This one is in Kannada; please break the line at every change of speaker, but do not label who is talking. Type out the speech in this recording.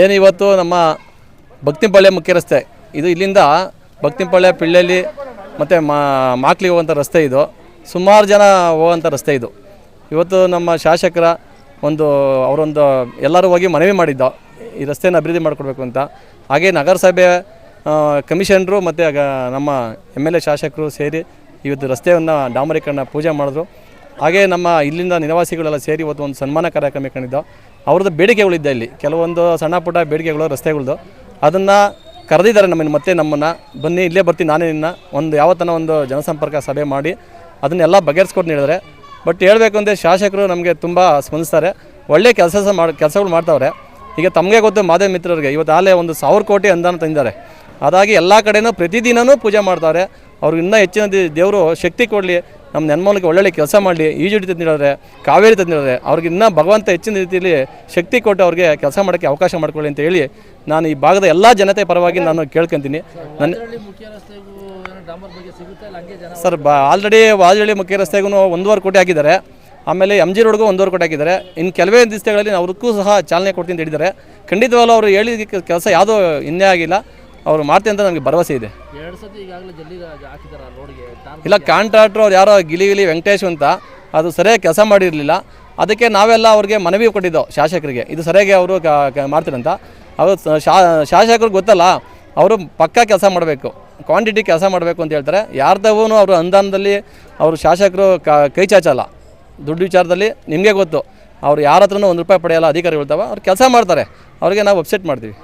ಏನು ಇವತ್ತು ನಮ್ಮ ಭಕ್ತಿಪಾಳ್ಯ ಮುಖ್ಯ ರಸ್ತೆ? ಇದು ಇಲ್ಲಿಂದ ಭಕ್ತಿಂಪಾಳ್ಯ ಪಿಳ್ಳಲ್ಲಿ ಮತ್ತು ಮಾ, ಮಾಕ್ಲಿಗೆ ಹೋಗುವಂಥ ರಸ್ತೆ ಇದು. ಸುಮಾರು ಜನ ಹೋಗುವಂಥ ರಸ್ತೆ ಇದು. ಇವತ್ತು ನಮ್ಮ ಶಾಸಕರ ಒಂದು, ಅವರೊಂದು ಎಲ್ಲರೂ ಹೋಗಿ ಮನವಿ ಮಾಡಿದ್ದು. ಈ ರಸ್ತೆಯನ್ನು ಅಭಿವೃದ್ಧಿ ಮಾಡಿಕೊಡ್ಬೇಕು ಅಂತ. ಹಾಗೆ ನಗರಸಭೆ ಕಮಿಷನರು ಮತ್ತು ನಮ್ಮ ಎಂ ಎಲ್ ಎ ಶಾಸಕರು ಸೇರಿ ಇವತ್ತು ರಸ್ತೆಯನ್ನು ಡಾಮರೀಕರಣ ಪೂಜೆ ಮಾಡಿದ್ರು. ಹಾಗೆ ನಮ್ಮ ಇಲ್ಲಿಂದ ನಿವಾಸಿಗಳೆಲ್ಲ ಸೇರಿ ಇವತ್ತು ಒಂದು ಸನ್ಮಾನ ಕಾರ್ಯಕ್ರಮ ಕಂಡಿದ್ದು. ಅವ್ರದ್ದು ಬೇಡಿಕೆಗಳಿದ್ದ ಇಲ್ಲಿ. ಕೆಲವೊಂದು ಸಣ್ಣ ಪುಟ್ಟ ಬೇಡಿಕೆಗಳು ರಸ್ತೆಗಳದ್ದು ಅದನ್ನು ಕರೆದಿದ್ದಾರೆ ನಮ್ಮನ್ನು ಮತ್ತೆ ನಮ್ಮನ್ನು. ಬನ್ನಿ, ಇಲ್ಲೇ ಬರ್ತೀನಿ, ನಾನೇ ನಿನ್ನ. ಒಂದು ಯಾವತ್ತನ ಒಂದು ಜನಸಂಪರ್ಕ ಸಭೆ ಮಾಡಿ ಅದನ್ನೆಲ್ಲ ಬಗೆಹರಿಸ್ಕೊಟ್ಟು ನೀಡಿದರೆ ಬಟ್ ಹೇಳಬೇಕು ಅಂದರೆ ಶಾಸಕರು ನಮಗೆ ತುಂಬ ಸ್ಪಂದಿಸ್ತಾರೆ. ಒಳ್ಳೆ ಕೆಲಸ ಮಾಡಿ, ಕೆಲಸಗಳು ಮಾಡ್ತಾವ್ರೆ. ಈಗ ತಮಗೆ ಗೊತ್ತು ಮಾದೇವ ಮಿತ್ರರಿಗೆ ಇವತ್ತು ಆಲೆ ಒಂದು ಸಾವಿರ ಕೋಟಿ ಅನುದಾನ ತಂದಿದ್ದಾರೆ. ಅದಾಗಿ ಎಲ್ಲ ಕಡೆನೂ ಪ್ರತಿದಿನವೂ ಪೂಜೆ ಮಾಡ್ತಾರೆ. ಅವ್ರಿಗೆ ಇನ್ನೂ ಹೆಚ್ಚಿನ ದೇವರು ಶಕ್ತಿ ಕೊಡಲಿ ನಮ್ಮ ನೆನ್ಮೂಲಕ್ಕೆ ಒಳ್ಳೊಳ್ಳೆ ಕೆಲಸ ಮಾಡಲಿ ಈಜುಡಿ ತಂದಿದ್ದಾರೆ ಕಾವೇರಿ ತಂದಿದ್ದಾರೆ. ಅವ್ರಿಗೆ ಇನ್ನೂ ಭಗವಂತ ಹೆಚ್ಚಿನ ರೀತಿಯಲ್ಲಿ ಶಕ್ತಿ ಕೊಟ್ಟು ಅವ್ರಿಗೆ ಕೆಲಸ ಮಾಡೋಕ್ಕೆ ಅವಕಾಶ ಮಾಡಿಕೊಳ್ಳಿ ಅಂತ ಹೇಳಿ ನಾನು ಈ ಭಾಗದ ಎಲ್ಲ ಜನತೆ ಪರವಾಗಿ ನಾನು ಕೇಳ್ಕೊತೀನಿ. ನನ್ನ ಸರ್ ಬಾ ಆಲ್ರೆಡಿ ವಾಜಹಳ್ಳಿ ಮುಖ್ಯ ರಸ್ತೆಗೂ ಒಂದೂವರೆ ಕೋಟಿ ಹಾಕಿದ್ದಾರೆ. ಆಮೇಲೆ ಎಂ ಜಿ ರೋಡ್ಗೂ ಒಂದೂವರೆ ಕೋಟಿ ಹಾಕಿದ್ದಾರೆ. ಇನ್ನು ಕೆಲವೇ ದಿವಸಗಳಲ್ಲಿ ಅವ್ರಿಗೂ ಸಹ ಚಾಲನೆ ಕೊಡ್ತೀನಿ ಅಂತ ಹೇಳಿದ್ದಾರೆ. ಖಂಡಿತವಾಗ್ಲೂ ಅವರು ಹೇಳಿದ ಕೆಲಸ ಯಾವುದೂ ಇನ್ನೇ ಆಗಿಲ್ಲ. ಅವರು ಮಾಡ್ತೀನಿ ಅಂತ ನನಗೆ ಭರವಸೆ ಇದೆ. ಇಲ್ಲ ಕಾಂಟ್ರಾಕ್ಟ್ರು ಅವ್ರು ಯಾರೋ ಗಿಲಿ ಗಿಲಿ ವೆಂಕಟೇಶ್ ಅಂತ ಅದು ಸರಿಯಾಗಿ ಕೆಲಸ ಮಾಡಿರಲಿಲ್ಲ. ಅದಕ್ಕೆ ನಾವೆಲ್ಲ ಅವ್ರಿಗೆ ಮನವಿ ಕೊಟ್ಟಿದ್ದೋ ಶಾಸಕರಿಗೆ. ಇದು ಸರಿಯಾಗಿ ಅವರು ಮಾಡ್ತೀರಂತ ಅವರು ಶಾಸಕರು ಶಾಸಕರಿಗೆ ಗೊತ್ತಲ್ಲ ಅವರು ಪಕ್ಕಾ ಕೆಲಸ ಮಾಡಬೇಕು ಕ್ವಾಂಟಿಟಿ ಕೆಲಸ ಮಾಡಬೇಕು ಅಂತ ಹೇಳ್ತಾರೆ. ಯಾರ್ದವೂ ಅವರು ಅನುದಾನದಲ್ಲಿ ಅವರು ಶಾಸಕರು ಕ- ಕೈ ಚಾಚಲ್ಲ. ದುಡ್ಡು ವಿಚಾರದಲ್ಲಿ ನಿಮಗೆ ಗೊತ್ತು. ಅವ್ರು ಯಾರ ಹತ್ರನೂ ಒಂದು ರೂಪಾಯಿ ಪಡೆಯಲ್ಲ ಅಧಿಕಾರಿಗಳು ಇರ್ತಾವೆ ಅವ್ರು ಕೆಲಸ ಮಾಡ್ತಾರೆ. ಅವ್ರಿಗೆ ನಾವು ಅಪ್ಸೆಟ್ ಮಾಡ್ತೀವಿ.